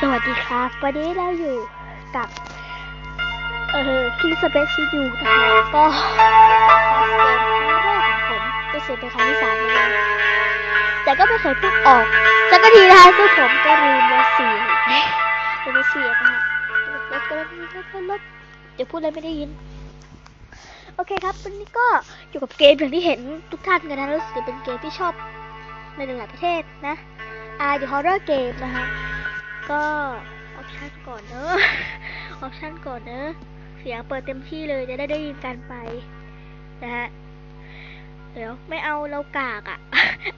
สวัสดีครับ วันนี้เราอยู่กับ เอ่อคิงสเปซซียูนะคะก็เกมครั้งแรกของผมก็เสียเป็นครั้งที่สามแล้วแต่ก็ไม่เคยพูดออกสักทีนะคะซึ่งผมก็ลืมว่าเสียลืมว่าเสียนะคะลดลดลดลดเดี๋ยวพูดอะไรไม่ได้ยิน โอเคครับ วันนี้ก็อยู่กับเกมอย่างที่เห็นทุกท่านกันนะรู้สึกเป็นเกมที่ชอบในหลายๆประเทศนะอ่าเดี๋ยวฮอร์เรอร์เกมนะคะ ก็ออปชันก่อนเนอะออปชันก่อนเนอะเสียงเปิดเต็มที่เลยจะได้ได้ยินกันไปนะฮะเดี๋ยวไม่เอาเรากากอะ่ะ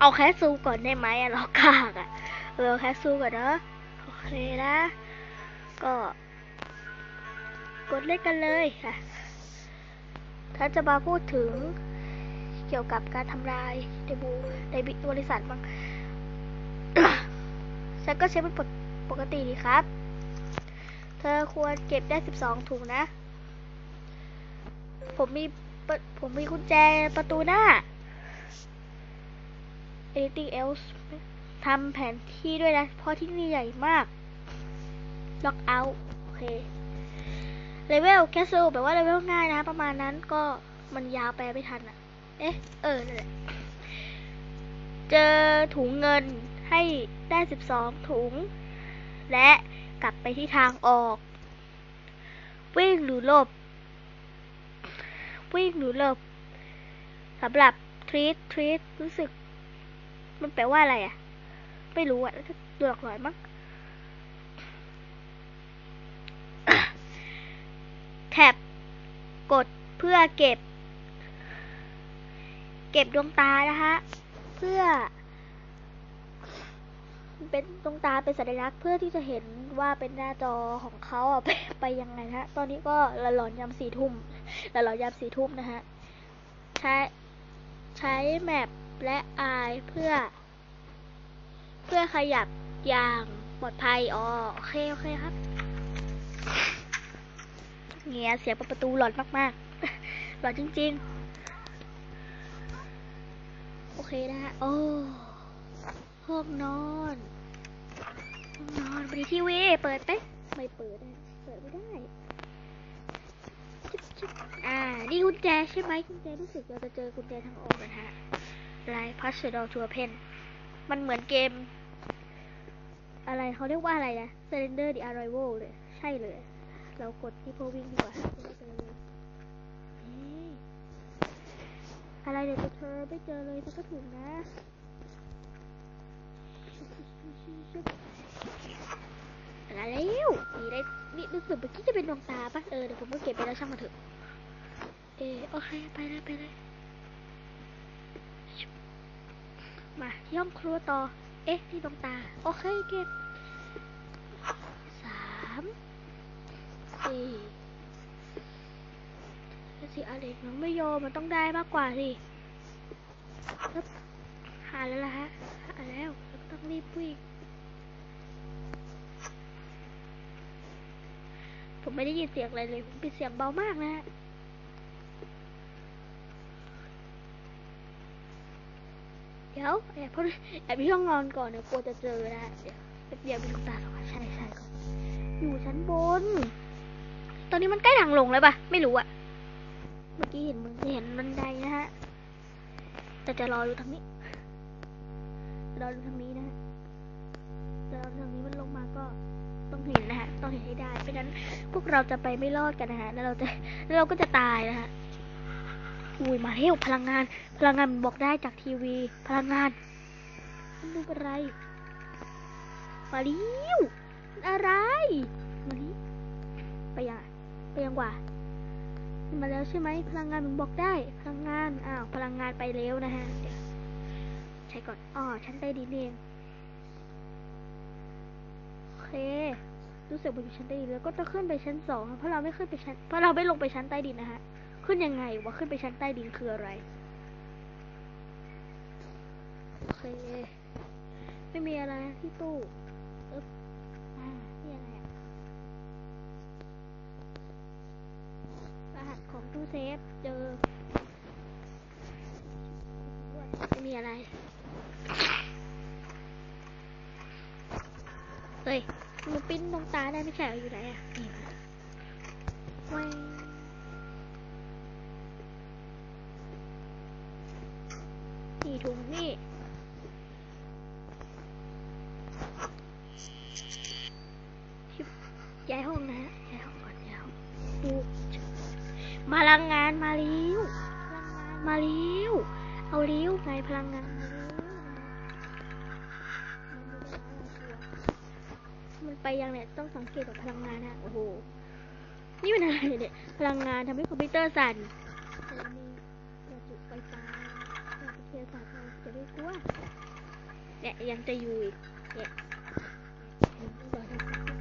เอาแค่ซูก่อนได้ไหมอะเรากากอะ่ะเออเอาแค่ซูก่อนเนอะโอเคนะ ก็ กดเล่นกันเลยค่ะถ้าจะมาพูดถึงเกี่ยวกับการทำลายในบูในบริษัทบ้างฉันก็ใช้เป็น ปกติดีครับ เธอควรเก็บได้สิบสองถุงนะ ผมมีผมมีกุญแจประตูหน้า anything else ทำแผนที่ด้วยนะ เพราะที่นี่ใหญ่มาก lock out โอเค เลเวลแคสเซิลแบบว่าเลเวลง่ายนะ ประมาณนั้นก็มันยาวไปลไม่ทันอะ เอ๊ะ เออนั่นแหละ เจอถุงเงินให้ได้สิบสองถุง และกลับไปที่ทางออก วิ่งหรือหลบ วิ่งหรือหลบสำหรับทรีตทรีตรู้สึก มันแปลว่าอะไรอะ ไม่รู้อะตัวหลอกหลอมั้งแท็บกดเพื่อเก็บ เก็บดวงตานะคะ เพื่อ เป็นดวงตาเป็นสัญลักษณ์เพื่อที่จะเห็นว่าเป็นหน้าจอของเขาอะไปไปยังไงนะฮะ ตอนนี้ก็ละหลอนยามสี่ทุ่มละหลอนยามสี่ทุ่มนะฮะ ใช้ใช้แมปและอายเพื่อ เพื่อขยับอย่างปลอดภัยอ๋อโอเคโอเคครับเงี้ยเสียงประตูหลอนมากๆ หลอนจริง ๆ โอเคนะฮะโอ้ ห้องนอนห้องนอนพอดีทีวีเปิดไหมไม่เปิดเปิดไม่ได้อ่า นี่กุญแจใช่ไหมกุญแจรู้สึกเราจะเจอกุญแจทางออกนะฮะลายพัชเดอร์ทัวเพนมันเหมือนเกม อะไรเขาเรียกว่าอะไรนะ Surrender the Arrival เลยใช่เลย เรากดที่พวิ่งดีกว่าได้เจอเลยอะไรเดี๋ยวจะเธอไม่เจอเลยสักกระถุงนะ อะไรแล้วมีได้นี่รู้สึกเมื่อกี้จะเป็นดวงตาปะเออเดี๋ยวผมก็เก็บไปแล้วช่างมันเถอะเออโอเคไปเลยไปเลยมาที่องครัวต่อ เอ๊ะนี่ดวงตา โอเคเก็บสามสี่แล้วสิอะไรน้องไม่ยมมันต้องได้มากกว่าสิหาแล้วล่ะฮะหาแล้วต้องรีบวิ่ง ผมไม่ได้ยินเสียงอะไรเลยผมปิดเสียงเบามากนะฮะเดี๋ยวแอบพราะแอบที่ห้องนอนก่อนเดี๋ยวกลัวจะเจอนะเดี๋ยวเดี๋ยวไปดูตาก่อนใช่ใช่ก่อนอยู่ชั้นบน ตอนนี้มันใกล้ทางลงแล้วปะไม่รู้อะเมื่อกี้เห็นมึงเห็นบันไดนะฮะ แต่จะรอดูทางนี้ รอดูทางนี้นะฮะจะรอทางนี้มันลงมาก็ ต้องเห็นนะฮะต้องเห็นให้ได้ไม่งั้นพวกเราจะไปไม่รอดกันนะฮะแล้วเราจะแล้วเราก็จะตายนะฮะอุ้ยมาเร็วพลังงาน พลังงานมันบอกได้จากทีวี พลังงานมันดูเป็นไรมาเร็วมันอะไรมาดิไปยังไปยังกว่ามาแล้วใช่ไหมพลังงานมันบอกได้ พลังงานอ้าวพลังงานไปแล้วนะฮะเดี๋ยวใช้ก่อนอ๋อชั้นใต้ดินเอง เครู้สึกว่าอยู่ชั้นใต้ดินแล้วก็ต้องขึ้นไปชั้นสองเพราะเราไม่ขึ้นไปชั้นเพราะเราไม่ลงไปชั้นใต้ดินนะฮะขึ้นยังไงวะขึ้นไปชั้นใต้ดินคืออะไรโอเคไม่มีอะไรที่ตู้อึ๊บอ่านี่อะไรอะรหัสของตู้เซฟเจอไม่มีอะไร เฮ้ย มันปิ้นดวงตาได้ไม่ใช่อยู่ไหนอะนี่มาแหวงนี่ถุงนี่ชิบย้ายห้องนะย้ายห้องก่อนย้ายห้องดูพลังงานมาเร็วพลังงานมาเร็วเอาเร็วไงพลังงานมาเร็ว มันไปยังเนี่ยต้องสังเกตกับพลังงานนะโอ้โหนี่มันอะไรเนี่ยพลังงานทำให้คอมพิวเตอร์สั่นมีจุไฟฟ้าเราไปเทียบศาเราจะไม่กลัวเนี่ยยังจะอยู่อีกเนี่ย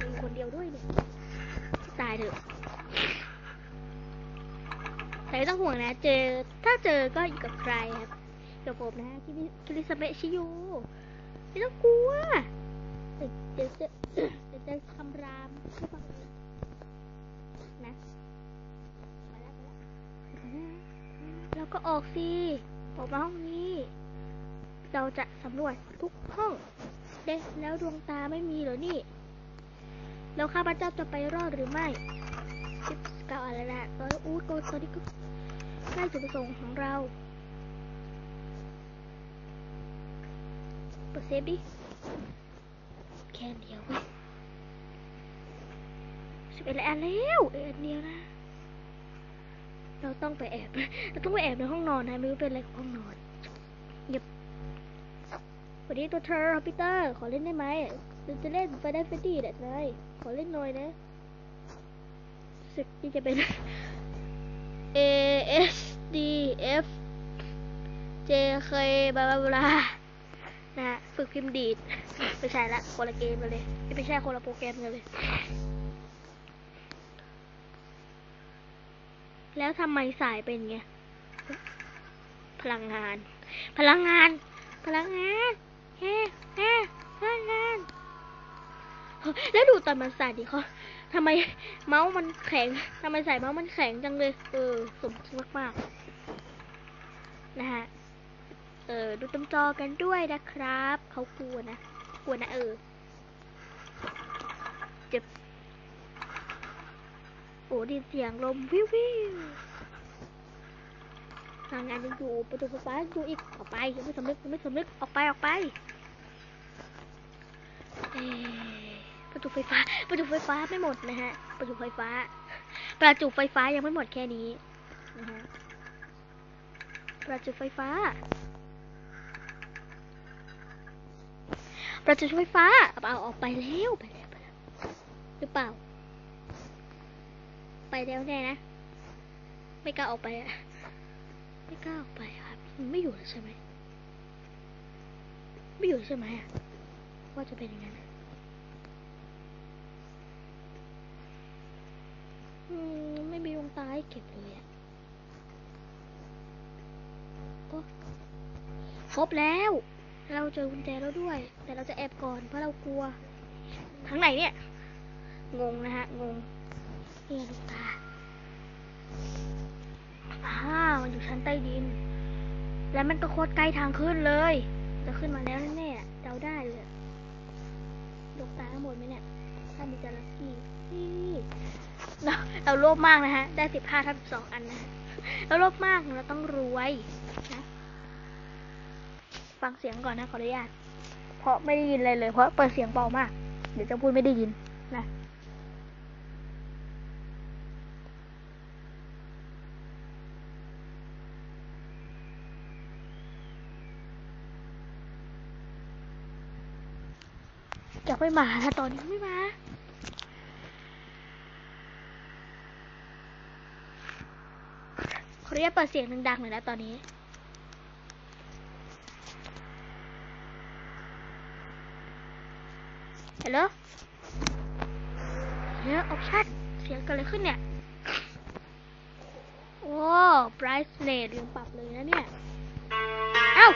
มีคนเดียวด้วยเนี่ยตายเถอะแต่ไม่ต้องห่วงนะ เจอถ้าเจอก็อยู่กับใครครับกับผมนะคิมิคิริสเบชิโยไม่ต้องกลัว เดี๋ยวเดี๋ยวจะเดี๋ยวจะคำรามให้ฟังนะไปแล้วแล้วแล้วก็ออกสิออกมาห้องนี้ เราจะสำรวจทุกห้องเด็แล้วดวงตาไม่มีเหรอนี่ แล้วข้าพเจ้าจะไปรอดหรือไม่สิบเก้าอะไรนะตอนอู้ตอนตอนนี้ก็ใกล้จุดประสงค์ของเราเปิดเซฟดิ ค่อันเดียวว้ยสิบเอ็ดอันแล้วเอออันเดียวนะ เราต้องไปแอบเราต้องไปแอบในห้องนอนนะไม่รู้เป็นอะไรของห้องนอนเงียบสวัสดีตัวเธอคอมพิวเตอร์ขอเล่นได้ไหมเราจะเล่นไปได้เฟดดี้เด็ดเลยขอเล่นหน่อยนะสึกที่จะเป็น A S D F J K บลาบลาบลานะฝึกพิมพ์ดีด ไม่ใช่ละคนละเกมกันเลย ไม่ใช่คนละโปรแกรมกันเลย แล้วทำไมสายเป็นไง พลังงาน พลังงาน พลังงานเฮ้เฮ้พลังงาน แล้วดูตอนมันใส่ดิเขาทำไมเมาส์มันแข็งทำไมใส่เมาส์มันแข็งจังเลย เออสมจริงมากๆ นะฮะเออดูตำจอกันด้วยนะครับ เขากลัวนะ กลัวนะเออเจ็บโอ้ดีเสียงลมวิววิวทางงานยังอยู่ประตูไฟฟ้าอยู่อีกออกไปยังไม่สำนึกยังไม่สำนึกออกไปออกไปประจุไฟฟ้า ประจุไฟฟ้าไม่หมดนะฮะ ประจุไฟฟ้า ประจุไฟฟ้ายังไม่หมดแค่นี้นะฮะประจุไฟฟ้า ประจุไฟฟ้าเอาออกไปแล้วไปแล้วไปแล้วหรือเปล่า ไปแล้วแน่นะ ไม่กล้าออกไปอะไม่กล้าออกไปครับไม่อยู่ใช่ไหมไม่อยู่ใช่ไหมอะว่าจะเป็นย่างนั้นอะอืมไม่มีดวงตาให้เก็บเลยอะครบแล้ว เราเจอกุญแจแล้วด้วย แต่เราจะแอบก่อนเพราะเรากลัวทั้งไหนเนี่ย งงนะฮะ งงนี่ไงดวงตาอ้ามันอยู่ชั้นใต้ดิน แล้วมันก็โคตรใกล้ทางขึ้นเลย จะขึ้นมาแล้วแน่ๆเดาได้เลยดวงตาทั้งหมดไหมเนี่ย ถ้ามีจารักี้นี่เราเราโลภมากนะฮะ ได้สิบห้าทับสองอันนะฮะเราโลภมาก เราต้องรวยนะ ฟังเสียงก่อนนะขออนุญาต เพราะไม่ได้ยินอะไรเลย เพราะเปิดเสียงเบามาก เดี๋ยวจะพูดไม่ได้ยินนะยังไม่มานะตอนนี้ไม่มาขออนุญาตเปิดเสียงดังๆหน่อยนะตอนนี้ ฮัลโหลเนี่ยออปชั่นเสียงเกิดอะไรขึ้นเนี่ย โอ้ไบรท์เลดลืมปรับเลยนะเนี่ย เอ้า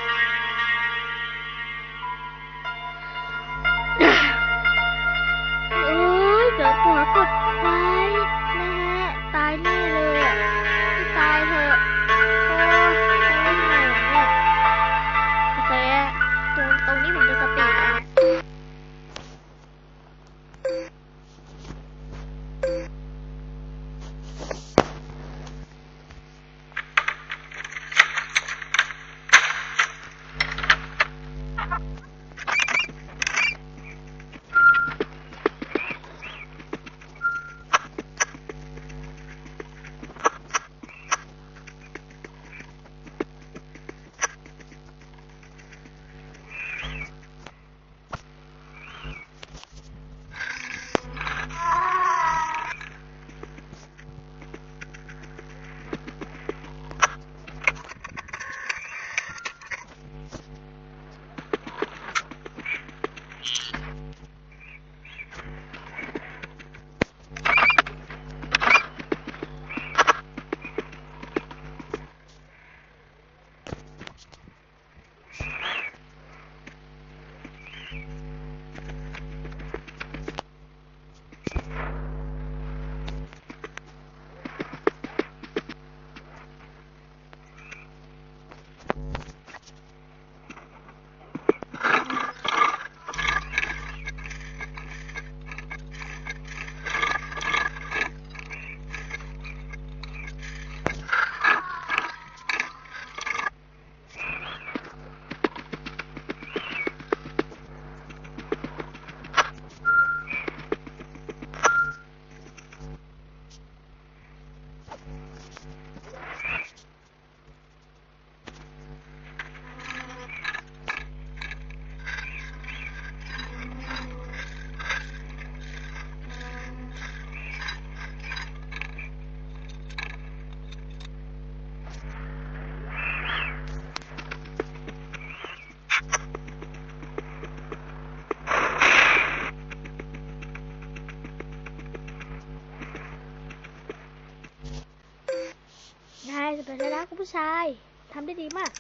ผู้ชายทำได้ดีมาก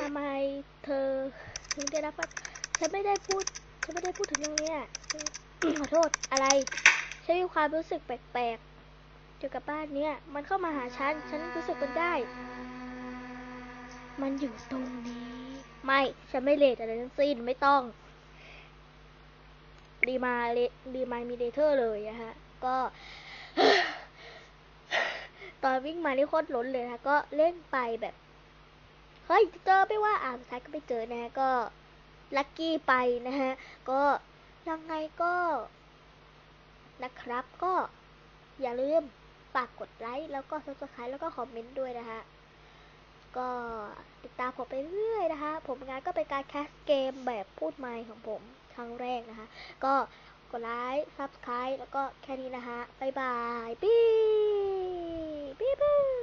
ทำไมเธอถึงได้รับว่าฉันไม่ได้พูด ฉันไม่ได้พูดถึงเรื่องนี้ขอโทษอะไร ฉันมีความรู้สึกแปลกๆเกี่ยวกับบ้านเนี้ยมันเข้ามาหาฉัน ฉันรู้สึกมันได้ มันอยู่ตรงนี้ ไม่ ฉันไม่เลทอะไรทั้งสิ้น ไม่ต้องรีมาเลรีมามีเดเทอร์เลยอะฮะ ก็ ตอนวิ่งมานี่โคตรล้นเลยนะก็เล่นไปแบบเฮ้ยเจอไม่ว่าอ่าสุดท้ายก็ไม่เจอนะก็ลัคกี้ไปนะฮะก็ยังไงก็นะครับก็อย่าลืมฝากกดไลค์แล้วก็ subscribe แล้วก็คอมเมนต์ด้วยนะฮะก็ติดตามผมไปเรื่อยนะคะ ผมงานก็เป็นการแคสเกมแบบพูดไมค์ของผมครั้งแรกนะคะ ก็กดไลค์ subscribe แล้วก็แค่นี้นะคะบ๊ายบาย ปี๊ baby.